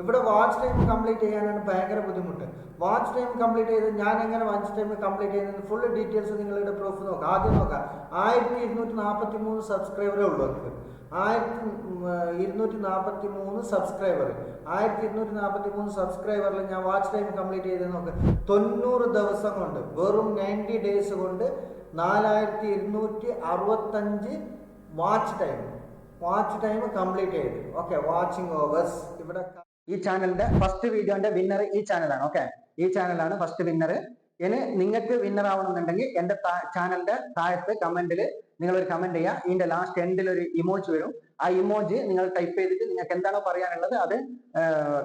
ഇവിടെ watch time complete ചെയ്യാനാണ് ഭയങ്കര ബുദ്ധിമുട്ട്. വാച്ച് ടൈം കംപ്ലീറ്റ് ചെയ്ത് ഞാൻ എങ്ങനെ വാച്ച് ടൈം കംപ്ലീറ്റ് ചെയ്യുന്നത് ഫുൾ ഡീറ്റെയിൽസ് നിങ്ങളുടെ പ്രൂഫ് നോക്കാം. ആദ്യം നോക്കാം. ആയിരത്തി ഇരുന്നൂറ്റി നാൽപ്പത്തി മൂന്ന് സബ്സ്ക്രൈബറേ ഉള്ളൂ എനിക്ക്. ആയിരത്തി ഇരുന്നൂറ്റി നാൽപ്പത്തി മൂന്ന് സബ്സ്ക്രൈബർ ആയിരത്തി ഇരുന്നൂറ്റി നാൽപ്പത്തി മൂന്ന് സബ്സ്ക്രൈബറിൽ ഞാൻ വാച്ച് ടൈം കംപ്ലീറ്റ് ചെയ്ത് നോക്ക്. തൊണ്ണൂറ് ദിവസം കൊണ്ട് വെറും നയന്റി ഡേയ്സ് കൊണ്ട് നാലായിരത്തി ഇരുന്നൂറ്റി അറുപത്തഞ്ച് watch time watch time complete ചെയ്തു. ഓക്കെ വാച്ചിങ് ഓവേഴ്സ് ഇവിടെ ഈ ചാനലിന്റെ ഫസ്റ്റ് വീഡിയോന്റെ വിന്നർ ഈ ചാനലാണ് ഓക്കെ ഈ ചാനലാണ് ഫസ്റ്റ് വിന്നർ ഇനി നിങ്ങൾക്ക് വിന്നർ ആവണമെന്നുണ്ടെങ്കിൽ എന്റെ ചാനലിന്റെ താഴത്ത് കമന്റിൽ നിങ്ങൾ ഒരു കമന്റ് ചെയ്യുക ഇതിന്റെ ലാസ്റ്റ് എൻഡിൽ ഒരു ഇമോജി വരും. ആ ഇമോജി നിങ്ങൾ ടൈപ്പ് ചെയ്തിട്ട് നിങ്ങൾക്ക് എന്താണോ പറയാനുള്ളത് അത്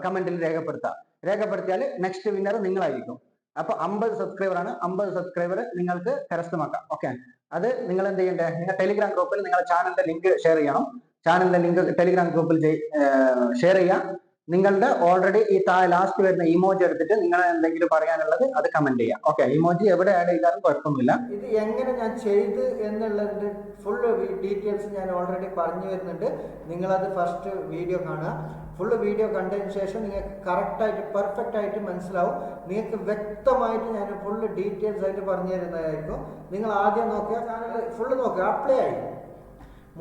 കമന്റിൽ രേഖപ്പെടുത്താം. രേഖപ്പെടുത്തിയാൽ നെക്സ്റ്റ് വിന്നർ നിങ്ങളായിരിക്കും. അപ്പൊ അമ്പത് സബ്സ്ക്രൈബർ ആണ്. അമ്പത് സബ്സ്ക്രൈബർ നിങ്ങൾക്ക് കരസ്ഥമാക്കാം ഓക്കെ അത് നിങ്ങൾ എന്ത് ചെയ്യണ്ടേ? നിങ്ങൾ ടെലിഗ്രാം ഗ്രൂപ്പിൽ നിങ്ങളുടെ ചാനലിന്റെ ലിങ്ക് ഷെയർ ചെയ്യണം. ചാനലിന്റെ ലിങ്ക് ടെലിഗ്രാം ഗ്രൂപ്പിൽ ഷെയർ ചെയ്യാം. നിങ്ങളുടെ ഓൾറെഡി ഈ താ ലാസ്റ്റ് വരുന്ന ഇമോജി എടുത്തിട്ട് നിങ്ങൾ എന്തെങ്കിലും പറയാനുള്ളത് അത് കമന്റ് ചെയ്യാം. ഓക്കെ ഇമോജി എവിടെ ആഡ് ചെയ്താലും കുഴപ്പമൊന്നുമില്ല. ഇത് എങ്ങനെ ഞാൻ ചെയ്ത് എന്നുള്ളതിന്റെ ഫുൾ ഡീറ്റെയിൽസ് ഞാൻ ഓൾറെഡി പറഞ്ഞു വരുന്നുണ്ട് നിങ്ങളത് ഫസ്റ്റ് വീഡിയോ കാണുക. ഫുൾ വീഡിയോ കണ്ടതിന് ശേഷം നിങ്ങൾക്ക് കറക്റ്റായിട്ട് പെർഫെക്റ്റ് ആയിട്ട് മനസ്സിലാവും. നിങ്ങൾക്ക് വ്യക്തമായിട്ട് ഞാൻ ഫുൾ ഡീറ്റെയിൽസ് ആയിട്ട് പറഞ്ഞു തരുന്നതായിരിക്കും. നിങ്ങൾ ആദ്യം നോക്കുക ചാനൽ ഫുള്ള് നോക്കുക അപ്ലൈ ആയി.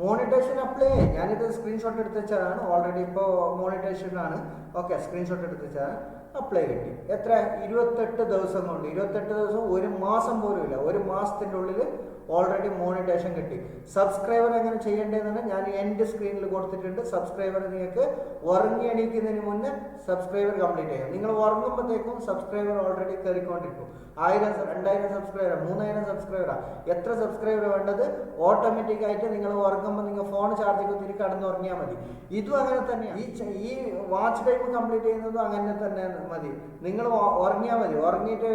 മോണിറ്റേഷൻ അപ്ലൈ ഞാനിത് സ്ക്രീൻഷോട്ട് എടുത്ത് വെച്ചതാണ്. ഓൾറെഡി ഇപ്പോൾ മോണിറ്റേഷനാണ് ഓക്കെ സ്ക്രീൻഷോട്ട് എടുത്ത് വെച്ചതാണ്. അപ്ലൈ കിട്ടി. എത്ര? ഇരുപത്തെട്ട് ദിവസം കൊണ്ട്. ഇരുപത്തെട്ട് ദിവസം ഒരു മാസം പോലും ഇല്ല. ഒരു മാസത്തിന്റെ ഉള്ളിൽ ഓൾറെഡി മോണിറ്റേഷൻ കിട്ടി. സബ്സ്ക്രൈബർ എങ്ങനെ ചെയ്യേണ്ടതെന്ന് ഞാൻ എന്റെ സ്ക്രീനിൽ കൊടുത്തിട്ടുണ്ട്. സബ്സ്ക്രൈബർ നിങ്ങൾക്ക് ഉറങ്ങി എണീക്കുന്നതിന് മുന്നേ സബ്സ്ക്രൈബർ കംപ്ലീറ്റ് ചെയ്യാം. നിങ്ങൾ ഉറങ്ങുമ്പോഴത്തേക്കും സബ്സ്ക്രൈബർ ഓൾറെഡി കയറിക്കൊണ്ടിരിക്കും. ആയിരം രണ്ടായിരം സബ്സ്ക്രൈബർ മൂന്നായിരം സബ്സ്ക്രൈബർ എത്ര സബ്സ്ക്രൈബർ വേണ്ടത്? ഓട്ടോമാറ്റിക് ആയിട്ട് നിങ്ങൾ ഉറങ്ങുമ്പോൾ നിങ്ങൾ ഫോൺ ചാർജ് കുത്തിരി കടന്ന് ഉറങ്ങിയാൽ മതി. ഇതും അങ്ങനെ തന്നെയാണ് ഈ ഈ വാച്ച് ടൈം കംപ്ലീറ്റ് ചെയ്യുന്നതും അങ്ങനെ തന്നെ മതി. നിങ്ങൾ ഉറങ്ങിയാൽ മതി. ഉറങ്ങിയിട്ട്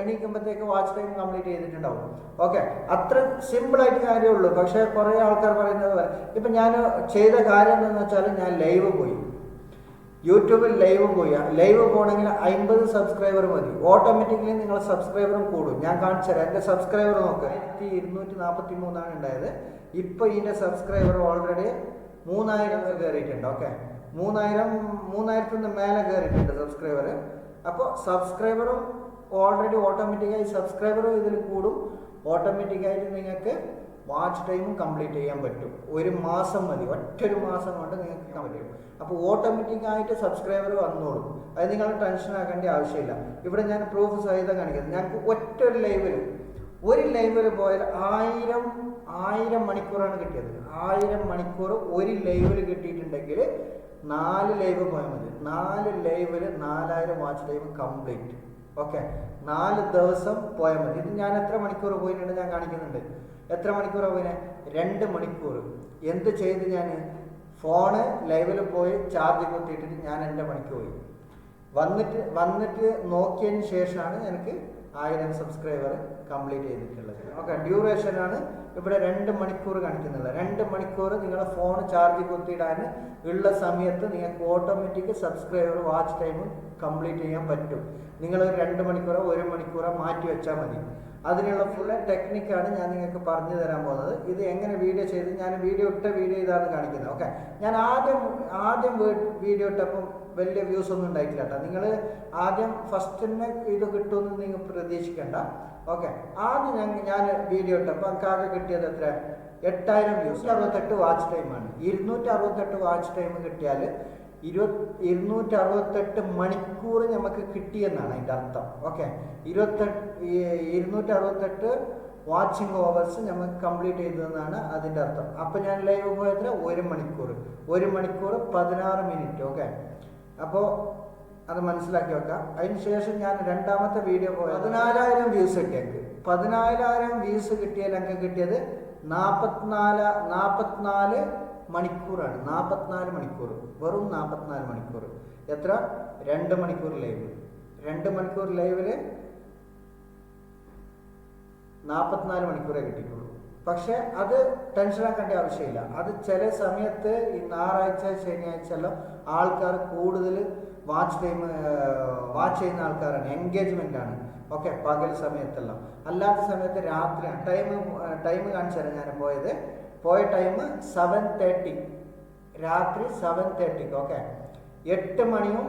എണീക്കുമ്പോഴത്തേക്ക് വാച്ച് ടൈം കംപ്ലീറ്റ് ചെയ്തിട്ടുണ്ടാവും. ഓക്കെ അത്ര സിമ്പിളായിട്ട് കാര്യമേ ഉള്ളൂ പക്ഷേ കുറേ ആൾക്കാർ പറയുന്നത് പോലെ ഇപ്പം ഞാൻ ചെയ്ത കാര്യം എന്താണെന്ന് വെച്ചാൽ ഞാൻ ലൈവ് പോയി. യൂട്യൂബിൽ ലൈവ് പോയി. ലൈവ് പോകണമെങ്കിൽ അമ്പത് സബ്സ്ക്രൈബർ മതി. ഓട്ടോമാറ്റിക്കലി നിങ്ങൾ സബ്സ്ക്രൈബറും കൂടും. ഞാൻ കാണിച്ചു തരാം. എന്റെ സബ്സ്ക്രൈബർ നോക്കുക ആയിരത്തി ഇരുന്നൂറ്റി നാൽപ്പത്തി മൂന്നാണ് ഉണ്ടായത്. ഇപ്പോൾ ഇതിന്റെ സബ്സ്ക്രൈബർ ഓൾറെഡി മൂന്നായിരം കയറിയിട്ടുണ്ട്. ഓക്കെ മൂന്നായിരം മൂന്നായിരത്തിന് മേലെ കയറിയിട്ടുണ്ട് സബ്സ്ക്രൈബർ അപ്പോൾ സബ്സ്ക്രൈബറും ഓൾറെഡി ഓട്ടോമാറ്റിക്കായി സബ്സ്ക്രൈബറും ഇതിൽ കൂടും. ഓട്ടോമാറ്റിക്കായിട്ട് നിങ്ങൾക്ക് വാച്ച് ടൈമും കംപ്ലീറ്റ് ചെയ്യാൻ പറ്റും. ഒരു മാസം മതി. ഒറ്റൊരു മാസം കൊണ്ട് നിങ്ങൾക്ക് കംപ്ലീറ്റ് ചെയ്യും അപ്പോൾ ഓട്ടോമാറ്റിക്കായിട്ട് സബ്സ്ക്രൈബർ വന്നോളും. അത് നിങ്ങൾ ടെൻഷൻ ആക്കേണ്ട ആവശ്യമില്ല. ഇവിടെ ഞാൻ പ്രൂഫ് സഹിതം കാണിക്കുന്നത് ഞങ്ങൾക്ക് ഒറ്റ ഒരു ലൈവിൽ ഒരു ലൈവിൽ പോയാൽ ആയിരം ആയിരം മണിക്കൂറാണ് കിട്ടിയത്. ആയിരം മണിക്കൂർ ഒരു ലൈവിൽ കിട്ടിയിട്ടുണ്ടെങ്കിൽ നാല് ലൈവ് പോയാൽ മതി. നാല് ലൈവിൽ നാലായിരം വാച്ച് ടൈം കംപ്ലീറ്റ് ഓക്കെ നാല് ദിവസം പോയാൽ മതി. ഇത് ഞാൻ എത്ര മണിക്കൂർ പോയിട്ടുണ്ട് ഞാൻ കാണിക്കുന്നുണ്ട്. എത്ര മണിക്കൂറാണ് പോയിനെ? രണ്ട് മണിക്കൂർ. എന്ത് ചെയ്ത് ഞാൻ? ഫോണ് ലൈവിൽ പോയി ചാർജ് കുത്തിയിട്ടിട്ട് ഞാൻ എന്റെ പണിക്ക് പോയി. വന്നിട്ട് വന്നിട്ട് നോക്കിയതിന് ശേഷമാണ് എനിക്ക് ആയിരം സബ്സ്ക്രൈബർ കംപ്ലീറ്റ് ചെയ്തിട്ടുള്ളത്. ഓക്കെ ഡ്യൂറേഷനാണ് ഇവിടെ രണ്ട് മണിക്കൂർ കാണിക്കുന്നില്ല രണ്ട് മണിക്കൂർ നിങ്ങളുടെ ഫോൺ ചാർജ് കുത്തിയിടാൻ ഉള്ള സമയത്ത് നിങ്ങൾക്ക് automatic subscriber watch time complete ചെയ്യാൻ പറ്റും. നിങ്ങൾ രണ്ട് മണിക്കൂറോ ഒരു മണിക്കൂറോ മാറ്റി വെച്ചാൽ മതി. അതിനുള്ള ഫുൾ ടെക്നിക്കാണ് ഞാൻ നിങ്ങൾക്ക് പറഞ്ഞു തരാൻ പോകുന്നത്. ഇത് എങ്ങനെ വീഡിയോ ചെയ്ത് ഞാൻ വീഡിയോ ഇട്ട വീഡിയോ ഇതാണ് കാണിക്കുന്നത്. ഓക്കെ ഞാൻ ആദ്യം ആദ്യം വീഡിയോ ഇട്ടപ്പം വലിയ വ്യൂസ് ഒന്നും ഉണ്ടായിട്ടില്ല കേട്ടോ നിങ്ങൾ ആദ്യം ഫസ്റ്റ് തന്നെ ഇത് കിട്ടുമെന്ന് നിങ്ങൾ പ്രതീക്ഷിക്കേണ്ട. ഓക്കെ ആദ്യം ഞാൻ ഞാൻ വീഡിയോ ഇട്ടപ്പോൾ എനിക്ക് കിട്ടിയത് എത്ര? എട്ടായിരം വ്യൂസ് അറുപത്തെട്ട് വാച്ച് ടൈമാണ് ഇരുന്നൂറ്റി അറുപത്തെട്ട് വാച്ച് ടൈം കിട്ടിയാൽ ഇരുപത് ഇരുന്നൂറ്റി അറുപത്തെട്ട് മണിക്കൂർ നമുക്ക് കിട്ടിയെന്നാണ് അതിന്റെ അർത്ഥം. ഓക്കെ ഇരുപത്തെട്ട് ഇരുന്നൂറ്റി അറുപത്തെട്ട് വാച്ചിങ് ഓവേഴ്സ് നമുക്ക് കംപ്ലീറ്റ് ചെയ്തതെന്നാണ് അതിന്റെ അർത്ഥം. അപ്പം ഞാൻ ലൈവ് പോയത്ര ഒരു മണിക്കൂർ ഒരു മണിക്കൂർ പതിനാറ് മിനിറ്റ് ഓക്കെ അപ്പോൾ അത് മനസ്സിലാക്കി വെക്കാം. അതിന് ശേഷം ഞാൻ രണ്ടാമത്തെ വീഡിയോ പോയത് പതിനാലായിരം വ്യൂസ് കിട്ടിയെങ്കിൽ പതിനാലായിരം വ്യൂസ് കിട്ടിയ ലങ്ക കിട്ടിയത് നാൽപ്പത്തിനാല് നാൽപ്പത്തിനാല് മണിക്കൂറാണ്. നാൽപ്പത്തിനാല് മണിക്കൂർ. വെറും നാൽപ്പത്തിനാല് മണിക്കൂർ. എത്ര? രണ്ട് മണിക്കൂർ ലൈവ്. രണ്ട് മണിക്കൂർ ലൈവിൽ നാൽപ്പത്തിനാല് മണിക്കൂറേ കിട്ടിയിട്ടുള്ളൂ. പക്ഷെ അത് ടെൻഷനാക്കേണ്ട ആവശ്യമില്ല. അത് ചില സമയത്ത് ഈ ഞായറാഴ്ച ശനിയാഴ്ച എല്ലാം ആൾക്കാർ കൂടുതൽ വാച്ച് ടൈം വാച്ച് ചെയ്യുന്ന ആൾക്കാരാണ്. എൻഗേജ്മെന്റ് ആണ്. ഓക്കെ പകൽ സമയത്തെല്ലാം. അല്ലാത്ത സമയത്ത് രാത്രിയാണ് ടൈം ടൈം കാണിച്ചാലും ഞാൻ പോയത്. പോയ ടൈം സെവൻ തേർട്ടി രാത്രി സെവൻ തേർട്ടിക്ക് ഓക്കെ എട്ട് മണിയും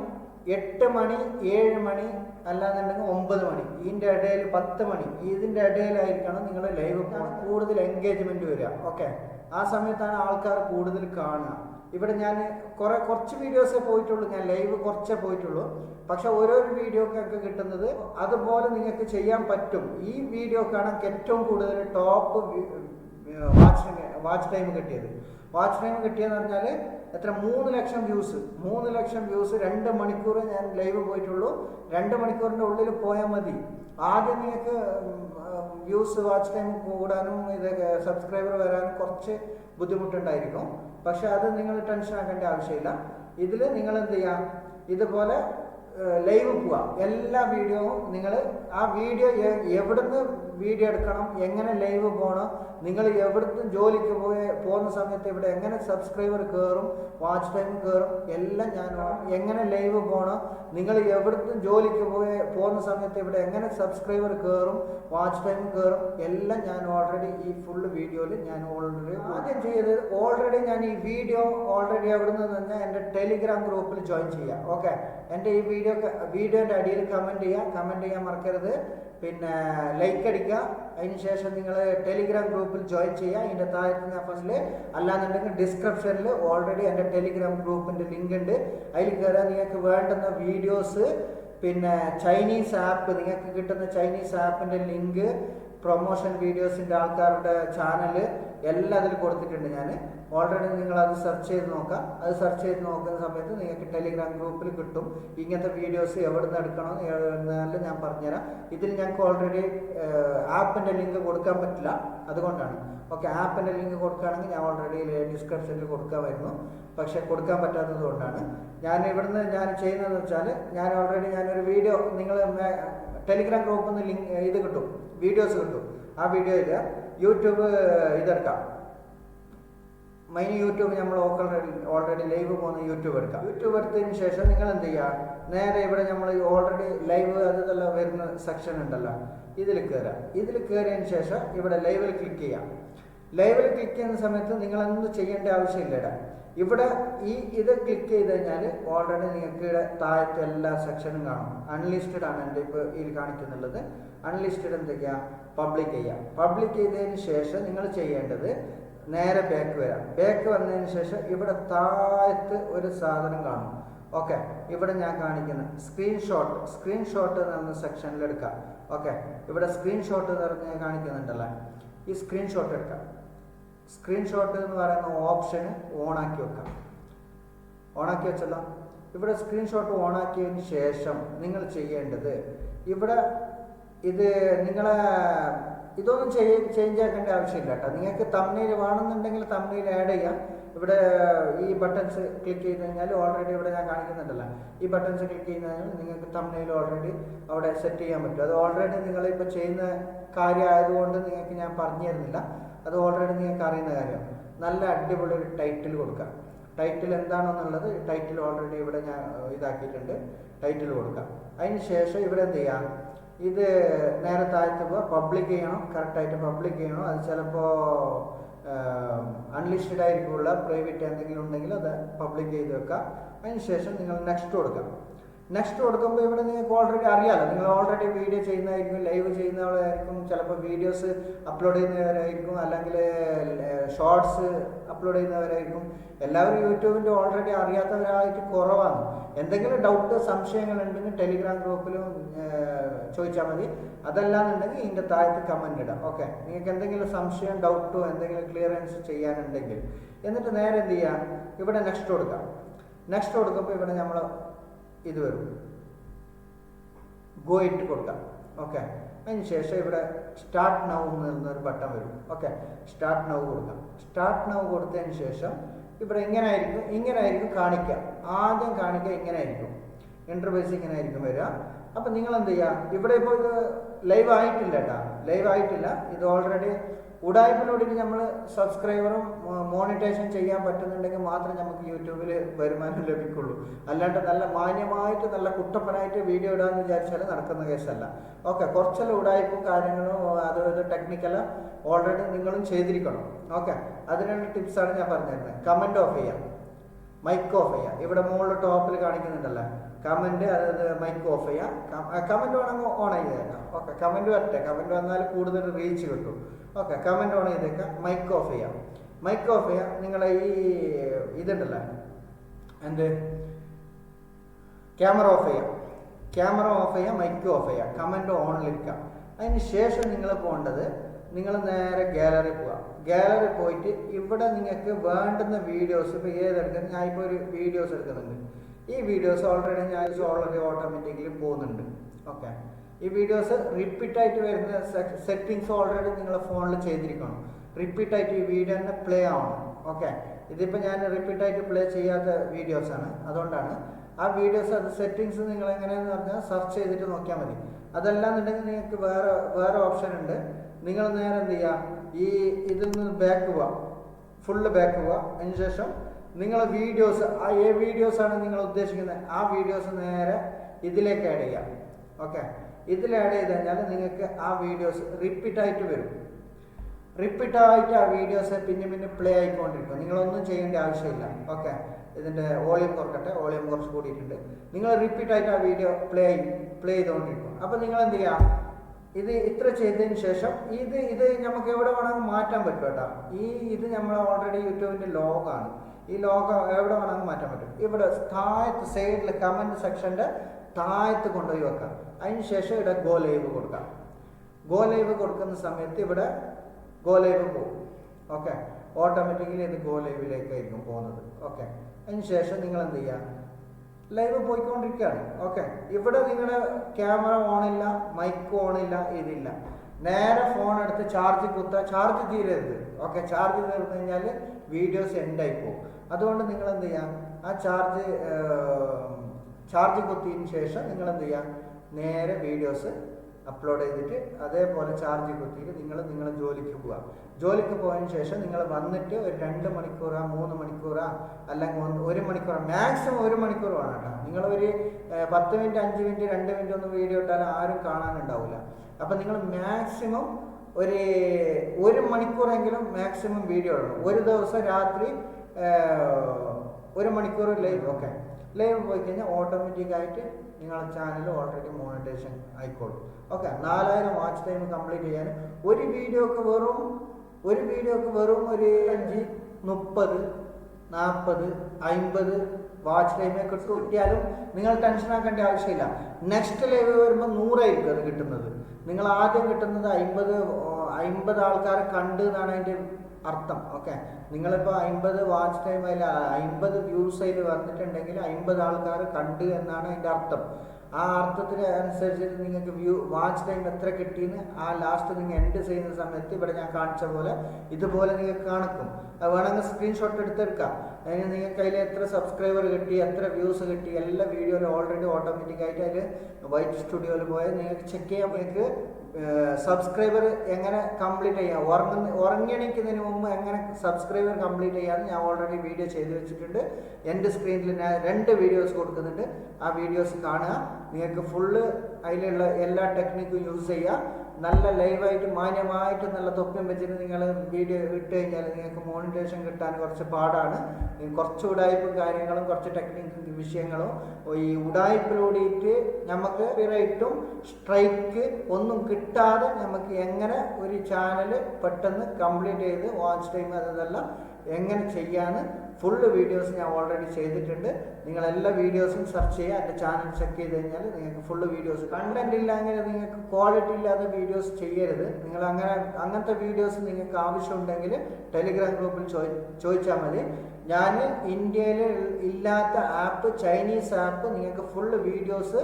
എട്ട് മണി ഏഴ് മണി അല്ലാന്നുണ്ടെങ്കിൽ ഒമ്പത് മണി. ഇതിന്റെ ഇടയിൽ പത്ത് മണി. ഇതിന്റെ ഇടയിലായിരിക്കണം നിങ്ങൾ ലൈവ് കൂടുതൽ എൻഗേജ്മെന്റ് വരിക ഓക്കെ ആ സമയത്താണ് ആൾക്കാർ കൂടുതൽ കാണുക. ഇവിടെ ഞാൻ കുറേ കുറച്ച് വീഡിയോസേ പോയിട്ടുള്ളൂ. ഞാൻ ലൈവ് കുറച്ചേ പോയിട്ടുള്ളൂ. പക്ഷെ ഓരോരോ വീഡിയോക്കൊക്കെ കിട്ടുന്നത് അതുപോലെ നിങ്ങൾക്ക് ചെയ്യാൻ പറ്റും. ഈ വീഡിയോക്കാണ് ഏറ്റവും കൂടുതൽ ടോപ്പ് വാച്ച് വാച്ച് ടൈം കിട്ടിയത്. വാച്ച് ടൈം കിട്ടിയെന്ന് പറഞ്ഞാൽ എത്ര? മൂന്ന് ലക്ഷം വ്യൂസ് മൂന്ന് ലക്ഷം വ്യൂസ് രണ്ട് മണിക്കൂർ ഞാൻ ലൈവ് പോയിട്ടുള്ളൂ. രണ്ട് മണിക്കൂറിന്റെ ഉള്ളിൽ പോയാൽ മതി. ആദ്യം നിങ്ങൾക്ക് വ്യൂസ് വാച്ച് ടൈം കൂടാനും ഇത് സബ്സ്ക്രൈബർ വരാനും കുറച്ച് ബുദ്ധിമുട്ടുണ്ടായിരിക്കും. പക്ഷെ അത് നിങ്ങൾ ടെൻഷൻ ആക്കേണ്ട ആവശ്യമില്ല. ഇതിൽ നിങ്ങൾ എന്ത് ചെയ്യാം? ഇതുപോലെ ലൈവ് പോവുക എല്ലാ വീഡിയോവും നിങ്ങൾ ആ വീഡിയോ എവിടുന്ന് വീഡിയോ എടുക്കണം? എങ്ങനെ ലൈവ് പോകണം നിങ്ങൾ എവിടുന്ന് ജോലിക്ക് പോയി പോകുന്ന സമയത്ത് ഇവിടെ എങ്ങനെ സബ്സ്ക്രൈബർ കയറും വാച്ച് ടൈം കയറും എല്ലാം ഞാൻ എങ്ങനെ ലൈവ് പോകണം നിങ്ങൾ എവിടുന്ന് ജോലിക്ക് പോയി പോകുന്ന സമയത്ത് ഇവിടെ എങ്ങനെ സബ്സ്ക്രൈബർ കയറും വാച്ച് ടൈം കയറും എല്ലാം ഞാൻ ഓൾറെഡി ഈ ഫുൾ വീഡിയോയിൽ ഞാൻ ഓൾറെഡി ആദ്യം ചെയ്തത് ഓൾറെഡി ഞാൻ ഈ വീഡിയോ ഓൾറെഡി എവിടെ നിന്ന് എന്റെ ടെലിഗ്രാം ഗ്രൂപ്പിൽ ജോയിൻ ചെയ്യാം. ഓക്കെ എന്റെ ഈ വീഡിയോ വീഡിയോന്റെ അടിയിൽ കമന്റ് ചെയ്യുക കമന്റ് ചെയ്യാൻ മറക്കരുത്. പിന്നെ ലൈക്ക് അടിക്കുക. അതിന് ശേഷം നിങ്ങൾ ടെലിഗ്രാം ഗ്രൂപ്പിൽ ജോയിൻ ചെയ്യുക. അതിന്റെ താഴത്ത് ഞാൻ ഫസ്റ്റിൽ അല്ലാന്നുണ്ടെങ്കിൽ ഡിസ്ക്രിപ്ഷനിൽ ഓൾറെഡി എന്റെ ടെലിഗ്രാം ഗ്രൂപ്പിന്റെ ലിങ്ക് ഉണ്ട്. അതിൽ കയറാൻ നിങ്ങൾക്ക് വേണ്ടുന്ന വീഡിയോസ് പിന്നെ ചൈനീസ് ആപ്പ് നിങ്ങൾക്ക് കിട്ടുന്ന ചൈനീസ് ആപ്പിന്റെ ലിങ്ക് പ്രൊമോഷൻ വീഡിയോസിന്റെ ആൾക്കാരുടെ ചാനൽ എല്ലാം അതിൽ കൊടുത്തിട്ടുണ്ട് ഞാൻ ഓൾറെഡി നിങ്ങൾ അത് സെർച്ച് ചെയ്ത് നോക്കാം. അത് സെർച്ച് ചെയ്ത് നോക്കുന്ന സമയത്ത് നിങ്ങൾക്ക് ടെലിഗ്രാം ഗ്രൂപ്പിൽ കിട്ടും. ഇങ്ങനത്തെ വീഡിയോസ് എവിടെ നിന്ന് എടുക്കണം എന്നാലും ഞാൻ പറഞ്ഞുതരാം. ഇതിൽ ഞങ്ങൾക്ക് ഓൾറെഡി ആപ്പിന്റെ ലിങ്ക് കൊടുക്കാൻ പറ്റില്ല. അതുകൊണ്ടാണ്. ഓക്കെ ആപ്പിന്റെ ലിങ്ക് കൊടുക്കുകയാണെങ്കിൽ ഞാൻ ഓൾറെഡി ഡിസ്ക്രിപ്ഷനിൽ കൊടുക്കാമായിരുന്നു പക്ഷെ കൊടുക്കാൻ പറ്റാത്തത് കൊണ്ടാണ്. ഞാൻ ഇവിടുന്ന് ഞാൻ ചെയ്യുന്നതെന്ന് വെച്ചാൽ ഞാൻ ഓൾറെഡി ഞാനൊരു വീഡിയോ നിങ്ങൾ ടെലിഗ്രാം ഗ്രൂപ്പിൽ നിന്ന് ലിങ്ക് ഇത് കിട്ടും. വീഡിയോസ് കിട്ടും. ആ വീഡിയോയിൽ യൂട്യൂബ് ഇതെടുക്കാം. മൈനി യൂട്യൂബ് നമ്മൾ ഓൾറെഡി ലൈവ് പോകുന്ന യൂട്യൂബ് എടുക്കാം. യൂട്യൂബ് എടുത്തതിന് ശേഷം നിങ്ങൾ എന്ത് ചെയ്യുക? നേരെ ഇവിടെ നമ്മൾ ഓൾറെഡി ലൈവ് അതെല്ലാം വരുന്ന സെക്ഷൻ ഉണ്ടല്ലോ. ഇതിൽ കയറുക. ഇതിൽ കയറിയതിന് ശേഷം ഇവിടെ ലൈവിൽ ക്ലിക്ക് ചെയ്യാം ലൈവിൽ ക്ലിക്ക് ചെയ്യുന്ന സമയത്ത് നിങ്ങൾ എന്ത് ചെയ്യേണ്ട ആവശ്യമില്ല ഇവിടെ ഈ ഇത് ക്ലിക്ക് ചെയ്ത് കഴിഞ്ഞാൽ ഓൾറെഡി നിങ്ങൾക്ക് താഴത്തെ എല്ലാ സെക്ഷനും കാണും. അൺലിസ്റ്റഡ് ആണ് എന്റെ ഇപ്പോൾ ഇതിൽ കാണിക്കുന്നുള്ളത്. അൺലിസ്റ്റഡ് എന്തൊക്കെയാ? പബ്ലിക് ചെയ്യാം. പബ്ലിക് ചെയ്തതിന് ശേഷം നിങ്ങൾ ചെയ്യേണ്ടത് നേരെ ബാക്ക് വരാം. ബാക്ക് വന്നതിന് ശേഷം ഇവിടെ താഴത്ത് ഒരു സാധനം കാണും. ഓക്കെ ഇവിടെ ഞാൻ കാണിക്കുന്ന സ്ക്രീൻഷോട്ട് സ്ക്രീൻഷോട്ട് എന്ന് പറഞ്ഞ സെക്ഷനിൽ എടുക്കാം. ഓക്കെ ഇവിടെ സ്ക്രീൻഷോട്ട് എന്ന് പറഞ്ഞ് കാണിക്കുന്നുണ്ടല്ലോ. ഈ സ്ക്രീൻഷോട്ട് എടുക്കാം. സ്ക്രീൻഷോട്ട് എന്ന് പറയുന്ന ഓപ്ഷന് ഓണാക്കി വെക്കാം. ഓണാക്കി വെച്ചല്ലോ. ഇവിടെ സ്ക്രീൻഷോട്ട് ഓണാക്കിയതിന് ശേഷം നിങ്ങൾ ചെയ്യേണ്ടത് ഇവിടെ ഇത് നിങ്ങളെ ഇതൊന്നും ചെയ്യ ചേഞ്ച് ആക്കേണ്ട ആവശ്യമില്ല കേട്ടോ. നിങ്ങൾക്ക് തമ്മിൽ വേണമെന്നുണ്ടെങ്കിൽ തമ്മിൽ ആഡ് ചെയ്യാം. ഇവിടെ ഈ ബട്ടൺസ് ക്ലിക്ക് ചെയ്ത് കഴിഞ്ഞാൽ ഓൾറെഡി ഇവിടെ ഞാൻ കാണിക്കുന്നുണ്ടല്ലോ. ഈ ബട്ടൺസ് ക്ലിക്ക് ചെയ്ത് കഴിഞ്ഞാൽ നിങ്ങൾക്ക് തമ്മിൽ ഓൾറെഡി അവിടെ സെറ്റ് ചെയ്യാൻ പറ്റും. അത് ഓൾറെഡി നിങ്ങളിപ്പോൾ ചെയ്യുന്ന കാര്യമായതുകൊണ്ട് നിങ്ങൾക്ക് ഞാൻ പറഞ്ഞു തരുന്നില്ല അത് ഓൾറെഡി നിങ്ങൾക്ക് അറിയുന്ന കാര്യം. നല്ല അടിപൊളി ഒരു ടൈറ്റിൽ കൊടുക്കാം. ടൈറ്റിൽ എന്താണെന്നുള്ളത് ടൈറ്റിൽ ഓൾറെഡി ഇവിടെ ഞാൻ ഇതാക്കിയിട്ടുണ്ട്. ടൈറ്റിൽ കൊടുക്കാം. അതിന് ശേഷം ഇവിടെ എന്ത് ചെയ്യാം? ഇത് നേരെ താഴത്ത് പബ്ലിക് ചെയ്യണം. കറക്റ്റായിട്ട് പബ്ലിക് ചെയ്യണം. അത് ചിലപ്പോൾ അൺലിസ്റ്റഡ് ആയിരിക്കുള്ള പ്രൈവറ്റ് എന്തെങ്കിലും ഉണ്ടെങ്കിൽ അത് പബ്ലിക് ചെയ്ത് വെക്കാം. അതിന് ശേഷം നിങ്ങൾ നെക്സ്റ്റ് കൊടുക്കാം. നെക്സ്റ്റ് കൊടുക്കുമ്പോൾ ഇവിടെ നിങ്ങൾക്ക് ഓൾറെഡി അറിയാമല്ലോ നിങ്ങൾ ഓൾറെഡി വീഡിയോ ചെയ്യുന്നതായിരിക്കും ലൈവ് ചെയ്യുന്നവരായിരിക്കും. ചിലപ്പോൾ വീഡിയോസ് അപ്ലോഡ് ചെയ്യുന്നവരായിരിക്കും. അല്ലെങ്കിൽ ഷോർട്സ് അപ്ലോഡ് ചെയ്യുന്നവരായിരിക്കും. എല്ലാവരും യൂട്യൂബിന്റെ ഓൾറെഡി അറിയാത്തവരായിട്ട് കുറവാണ്. എന്തെങ്കിലും ഡൗട്ട് സംശയങ്ങളുണ്ടെങ്കിൽ ടെലിഗ്രാം ഗ്രൂപ്പിലും ചോദിച്ചാൽ മതി. അതല്ലാന്നുണ്ടെങ്കിൽ ഇതിന്റെ താഴത്ത് കമന്റ് ഇടാം. ഓക്കെ നിങ്ങൾക്ക് എന്തെങ്കിലും സംശയം ഡൗട്ടോ എന്തെങ്കിലും ക്ലിയറൻസ് ചെയ്യാനുണ്ടെങ്കിൽ. എന്നിട്ട് നേരെ എന്ത് ചെയ്യാം? ഇവിടെ നെക്സ്റ്റ് കൊടുക്കാം. നെക്സ്റ്റ് കൊടുക്കുമ്പോൾ ഇവിടെ നമ്മൾ ഇത് വരും. ഗോ ഇട്ട് കൊടുക്കാം. ഓക്കെ അതിന് ശേഷം ഇവിടെ സ്റ്റാർട്ട് നൗ എന്നൊരു ബട്ടൺ വരും. ഓക്കെ സ്റ്റാർട്ട് നൗ കൊടുക്കാം. സ്റ്റാർട്ട് നൗ കൊടുത്തതിന് ശേഷം ഇവിടെ ഇങ്ങനെ ആയിരിക്കും ഇങ്ങനെ ആയിരിക്കും കാണിക്കുക. ആദ്യം കാണിക്കുക ഇങ്ങനെ ആയിരിക്കും ഇന്റർവൈസ് ഇങ്ങനെ ആയിരിക്കും വരിക. അപ്പം നിങ്ങൾ എന്ത് ചെയ്യുക? ഇവിടെ ഇപ്പോൾ ഇത് ലൈവ് ആയിട്ടില്ല കേട്ടോ. ലൈവ് ആയിട്ടില്ല. ഇത് ഓൾറെഡി ഉടായ്പിലൂടെ നമ്മൾ സബ്സ്ക്രൈബറും മോണിറ്റൈസേഷൻ ചെയ്യാൻ പറ്റുന്നുണ്ടെങ്കിൽ മാത്രമേ നമുക്ക് യൂട്യൂബിൽ വരുമാനം ലഭിക്കുള്ളൂ. അല്ലാണ്ട് നല്ല മാന്യമായിട്ട് നല്ല കുട്ടപ്പനായിട്ട് വീഡിയോ ഇടാന്ന് വിചാരിച്ചാൽ നടക്കുന്ന കേസല്ല. ഓക്കെ കുറച്ചെല്ലാം ഉടായ്പും കാര്യങ്ങളും അത് ഇത് ടെക്നിക്കലും ഓൾറെഡി നിങ്ങളും ചെയ്തിരിക്കണം. ഓക്കെ അതിനുള്ള ടിപ്സാണ് ഞാൻ പറഞ്ഞിരുന്നത്. കമന്റ് ഓഫ് ചെയ്യാം. മൈക്ക് ഓഫ് ചെയ്യാം. ഇവിടെ മുകളിൽ ടോപ്പിൽ കാണിക്കുന്നുണ്ടല്ലോ. കമന്റ് അതായത് മൈക്ക് ഓഫ് ചെയ്യാം. കമന്റ് വേണമെങ്കിൽ ഓൺ ചെയ്തേക്കാം. ഓക്കെ കമന്റ് വരട്ടെ. കമന്റ് വന്നാൽ കൂടുതൽ റീച്ച് കിട്ടും. ഓക്കെ കമന്റ് ഓൺ ചെയ്തേക്കാം. മൈക്ക് ഓഫ് ചെയ്യാം. മൈക്ക് ഓഫ് ചെയ്യാം. നിങ്ങളെ ഈ ഇതുണ്ടല്ലോ. എന്ത്? ക്യാമറ ഓഫ് ചെയ്യാം. ക്യാമറ ഓഫ് ചെയ്യാം മൈക്ക് ഓഫ് ചെയ്യാം. കമന്റ് ഓണിലിരിക്കാം അതിന് ശേഷം നിങ്ങൾ പോകേണ്ടത് നിങ്ങൾ നേരെ ഗാലറി പോവാം. ഗാലറി പോയിട്ട് ഇവിടെ നിങ്ങൾക്ക് വേണ്ടുന്ന വീഡിയോസ് ഇപ്പോൾ ഏതെടുക്കുന്നത് ഞാൻ ഇപ്പോൾ ഒരു വീഡിയോസ് എടുക്കുന്നുണ്ട്. ഈ വീഡിയോസ് ഓൾറെഡി ഞാൻ ഓൾറെഡി ഓട്ടോമാറ്റിക്കലി പോകുന്നുണ്ട്. ഓക്കെ ഈ വീഡിയോസ് റിപ്പീറ്റ് ആയിട്ട് വരുന്ന സെറ്റിങ്സ് ഓൾറെഡി നിങ്ങളുടെ ഫോണിൽ ചെയ്തിരിക്കണം. റിപ്പീറ്റ് ആയിട്ട് ഈ വീഡിയോ തന്നെ പ്ലേ ആവണം. ഓക്കെ ഇതിപ്പോൾ ഞാൻ റിപ്പീറ്റ് ആയിട്ട് പ്ലേ ചെയ്യാത്ത വീഡിയോസാണ് അതുകൊണ്ടാണ് ആ വീഡിയോസ് അത് സെറ്റിങ്സ് നിങ്ങൾ എങ്ങനെയെന്ന് പറഞ്ഞാൽ സെർച്ച് ചെയ്തിട്ട് നോക്കിയാൽ മതി. അതല്ലാന്നുണ്ടെങ്കിൽ നിങ്ങൾക്ക് വേറെ വേറെ ഓപ്ഷൻ ഉണ്ട്. നിങ്ങൾ നേരെ എന്ത് ചെയ്യുക ഈ ഇതിൽ നിന്ന് ബാക്ക് പോവാം. ഫുള്ള് ബാക്ക് പോവാം. അതിന് ശേഷം നിങ്ങൾ വീഡിയോസ് ഏ വീഡിയോസ് ആണ് നിങ്ങൾ ഉദ്ദേശിക്കുന്നത്. ആ വീഡിയോസ് നേരെ ഇതിലേക്ക് ആഡ് ചെയ്യാം. ഓക്കെ ഇതിൽ ആഡ് ചെയ്ത് കഴിഞ്ഞാൽ നിങ്ങൾക്ക് ആ വീഡിയോസ് റിപ്പീറ്റായിട്ട് വരും. റിപ്പീറ്റായിട്ട് ആ വീഡിയോസ് പിന്നെ പിന്നെ പ്ലേ ആയിക്കൊണ്ടിരിക്കും. നിങ്ങളൊന്നും ചെയ്യേണ്ട ആവശ്യമില്ല. ഓക്കെ ഇതിന്റെ വോളിയം കുറക്കട്ടെ. വോളിയം കുറച്ച് കൂടിയിട്ടുണ്ട്. നിങ്ങൾ റിപ്പീറ്റായിട്ട് ആ വീഡിയോ പ്ലേ പ്ലേ ചെയ്തുകൊണ്ടിരിക്കും. അപ്പോൾ നിങ്ങൾ എന്ത് ചെയ്യാം? ഇത് ഇത്ര ചെയ്തതിന് ശേഷം ഇത് ഇത് നമുക്ക് എവിടെ വേണമെങ്കിൽ മാറ്റാൻ പറ്റും കേട്ടോ. ഈ ഇത് നമ്മൾ ഓൾറെഡി യൂട്യൂബിന്റെ ലോഗാണ് ഈ ലോകം എവിടെ വേണമെങ്കിൽ മാറ്റാൻ പറ്റും. ഇവിടെ താഴത്ത് സൈഡിൽ കമന്റ് സെക്ഷന്റെ താഴത്ത് കൊണ്ടുപോയി വെക്കാം. അതിന് ശേഷം ഇവിടെ ഗോ ലൈവ് കൊടുക്കാം. ഗോ ലൈവ് കൊടുക്കുന്ന സമയത്ത് ഇവിടെ ഗോ ലൈവ് പോകും. ഓക്കെ ഓട്ടോമാറ്റിക്കലി ഇത് ഗോ ലൈവിലേക്കായിരിക്കും പോകുന്നത്. ഓക്കെ അതിന് ശേഷം നിങ്ങൾ എന്ത് ചെയ്യുക? ലൈവ് പോയിക്കൊണ്ടിരിക്കുകയാണ്. ഓക്കെ ഇവിടെ നിങ്ങളുടെ ക്യാമറ ഓണില്ല മൈക്ക് ഓണില്ല ഇതില്ല. നേരെ ഫോൺ എടുത്ത് ചാർജ് കുത്തുക ചാർജ് തീരരുത്. ഓക്കെ ചാർജ് തീർന്നു കഴിഞ്ഞാൽ വീഡിയോസ് എൻഡായി പോകും. അതുകൊണ്ട് നിങ്ങൾ എന്ത് ചെയ്യാം? ആ ചാർജ് ചാർജ് കുത്തിയതിന് ശേഷം നിങ്ങൾ എന്ത് ചെയ്യാം? നേരെ വീഡിയോസ് അപ്ലോഡ് ചെയ്തിട്ട് അതേപോലെ ചാർജ് കുത്തിയിട്ട് നിങ്ങൾ നിങ്ങളെ ജോലിക്ക് പോവുക. ജോലിക്ക് പോയതിന് ശേഷം നിങ്ങൾ വന്നിട്ട് ഒരു രണ്ട് മണിക്കൂറാ മൂന്ന് മണിക്കൂറാ അല്ലെങ്കിൽ ഒരു മണിക്കൂറാ മാക്സിമം ഒരു മണിക്കൂർ വേണം കേട്ടോ. നിങ്ങളൊരു പത്ത് മിനിറ്റ് അഞ്ച് മിനിറ്റ് രണ്ട് മിനിറ്റ് ഒന്നും വീഡിയോ ഇട്ടാൽ ആരും കാണാനുണ്ടാവില്ല അപ്പം നിങ്ങൾ മാക്സിമം ഒരു ഒരു മണിക്കൂറെങ്കിലും മാക്സിമം വീഡിയോ ഇടണം. ഒരു ദിവസം രാത്രി ഒരു മണിക്കൂർ ലൈവ് ഓക്കെ ലൈവ് പോയി കഴിഞ്ഞാൽ ഓട്ടോമാറ്റിക്കായിട്ട് നിങ്ങളുടെ ചാനൽ ഓൾറെഡി മോണിറ്റേഷൻ ആയിക്കോളും. ഓക്കെ നാലായിരം വാച്ച് ടൈം കംപ്ലീറ്റ് ചെയ്യാൻ. ഒരു വീഡിയോക്ക് വെറും ഒരു വീഡിയോക്ക് വെറും ഒരു അഞ്ച് മുപ്പത് നാൽപ്പത് അമ്പത് വാച്ച് ടൈമൊക്കെ കിട്ടും കിട്ടിയാലും നിങ്ങൾ ടെൻഷൻ ആക്കേണ്ട ആവശ്യമില്ല. നെക്സ്റ്റ് ലൈവ് വരുമ്പോൾ നൂറായിരിക്കും അത് കിട്ടുന്നത്. നിങ്ങൾ ആദ്യം കിട്ടുന്നത് അമ്പത് അമ്പത് ആൾക്കാരെ കണ്ട് എന്നാണ് അതിന്റെ അർത്ഥം. ഓക്കെ നിങ്ങളിപ്പോൾ അമ്പത് വാച്ച് ടൈം അതിൽ അമ്പത് വ്യൂസ് അതിൽ വന്നിട്ടുണ്ടെങ്കിൽ അമ്പത് ആൾക്കാർ കണ്ട് എന്നാണ് അതിന്റെ അർത്ഥം. ആ അർത്ഥത്തിന് അനുസരിച്ചിട്ട് നിങ്ങൾക്ക് വ്യൂ വാച്ച് ടൈം എത്ര കിട്ടിയെന്ന് ആ ലാസ്റ്റ് നിങ്ങൾ എൻഡ് ചെയ്യുന്ന സമയത്ത് ഇവിടെ ഞാൻ കാണിച്ച പോലെ ഇതുപോലെ നിങ്ങൾക്ക് കാണിക്കും. അത് വേണമെങ്കിൽ സ്ക്രീൻഷോട്ട് എടുത്തെടുക്കാം. അതിന് നിങ്ങൾക്ക് അതിൽ എത്ര സബ്സ്ക്രൈബർ കിട്ടി എത്ര വ്യൂസ് കിട്ടി എല്ലാ വീഡിയോയിലും ഓൾറെഡി ഓട്ടോമാറ്റിക്കായിട്ട് അതിൽ വൈറ്റ് സ്റ്റുഡിയോയിൽ പോയാൽ നിങ്ങൾക്ക് ചെക്ക് ചെയ്യാൻ നിങ്ങൾക്ക് സബ്സ്ക്രൈബർ എങ്ങനെ കംപ്ലീറ്റ് ചെയ്യാം. ഉറങ്ങുന്ന ഉറങ്ങിയണിക്കുന്നതിന് മുമ്പ് എങ്ങനെ സബ്സ്ക്രൈബർ കംപ്ലീറ്റ് ചെയ്യാമെന്ന് ഞാൻ ഓൾറെഡി വീഡിയോ ചെയ്ത് വെച്ചിട്ടുണ്ട്. എന്റെ സ്ക്രീനിൽ ഞാൻ രണ്ട് വീഡിയോസ് കൊടുക്കുന്നുണ്ട്. ആ വീഡിയോസ് കാണുക. നിങ്ങൾക്ക് ഫുള്ള് അതിലുള്ള എല്ലാ ടെക്നിക്കും യൂസ് ചെയ്യുക നല്ല ലൈവായിട്ട് മാന്യമായിട്ട് നല്ല തൊപ്പിയും വെച്ചിട്ട് നിങ്ങൾ വീഡിയോ ഇട്ട് കഴിഞ്ഞാൽ നിങ്ങൾക്ക് മോണിറ്റേഷൻ കിട്ടാൻ കുറച്ച് പാടാണ്. കുറച്ച് ഉടായ്പും കാര്യങ്ങളും കുറച്ച് ടെക്നിക്ക് വിഷയങ്ങളും ഈ ഉടായ്പിലൂടിയിട്ട് നമുക്ക് റൈറ്റും സ്ട്രൈക്ക് ഒന്നും കിട്ടാതെ നമുക്ക് എങ്ങനെ ഒരു ചാനൽ പെട്ടെന്ന് കംപ്ലീറ്റ് ചെയ്ത് വാച്ച് ടൈം അതെല്ലാം എങ്ങനെ ചെയ്യാമെന്ന് ഫുള്ള് വീഡിയോസ് ഞാൻ ഓൾറെഡി ചെയ്തിട്ടുണ്ട്. നിങ്ങൾ എല്ലാ വീഡിയോസും സെർച്ച് ചെയ്യുക. എന്റെ ചാനൽ ചെക്ക് ചെയ്ത് കഴിഞ്ഞാൽ നിങ്ങൾക്ക് ഫുള്ള് വീഡിയോസ് കണ്ടന്റ് ഇല്ല അങ്ങനെ നിങ്ങൾക്ക് ക്വാളിറ്റി ഇല്ലാത്ത വീഡിയോസ് ചെയ്യരുത്. നിങ്ങൾ അങ്ങനെ അങ്ങനത്തെ വീഡിയോസ് നിങ്ങൾക്ക് ആവശ്യമുണ്ടെങ്കിൽ ടെലിഗ്രാം ഗ്രൂപ്പിൽ ചോദിച്ചാൽ മതി. ഞാൻ ഇന്ത്യയിൽ ഇല്ലാത്ത ആപ്പ് ചൈനീസ് ആപ്പ് നിങ്ങൾക്ക് ഫുള്ള് വീഡിയോസ്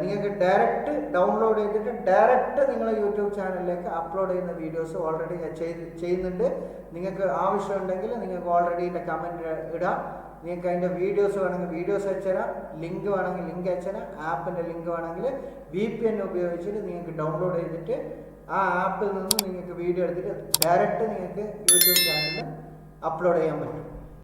നിങ്ങൾക്ക് ഡയറക്റ്റ് ഡൗൺലോഡ് ചെയ്തിട്ട് ഡയറക്റ്റ് നിങ്ങളെ യൂട്യൂബ് ചാനലിലേക്ക് അപ്ലോഡ് ചെയ്യുന്ന വീഡിയോസ് ഓൾറെഡി ചെയ്ത് ചെയ്യുന്നുണ്ട്. നിങ്ങൾക്ക് ആവശ്യമുണ്ടെങ്കിൽ നിങ്ങൾക്ക് ഓൾറെഡി എന്റെ കമന്റ് ഇടാം. നിങ്ങൾക്ക് അതിന്റെ വീഡിയോസ് വേണമെങ്കിൽ വീഡിയോസ് അയച്ചുതരാം ലിങ്ക് വേണമെങ്കിൽ ലിങ്ക് അയച്ചുതരാം ആപ്പിന്റെ ലിങ്ക് വേണമെങ്കിൽ വി പി എൻ ഉപയോഗിച്ചിട്ട് നിങ്ങൾക്ക് ഡൗൺലോഡ് ചെയ്തിട്ട് ആ ആപ്പിൽ നിന്ന് നിങ്ങൾക്ക് വീഡിയോ എടുത്തിട്ട് ഡയറക്റ്റ് നിങ്ങൾക്ക് യൂട്യൂബ് ചാനലിൽ അപ്ലോഡ് ചെയ്യാൻ പറ്റും.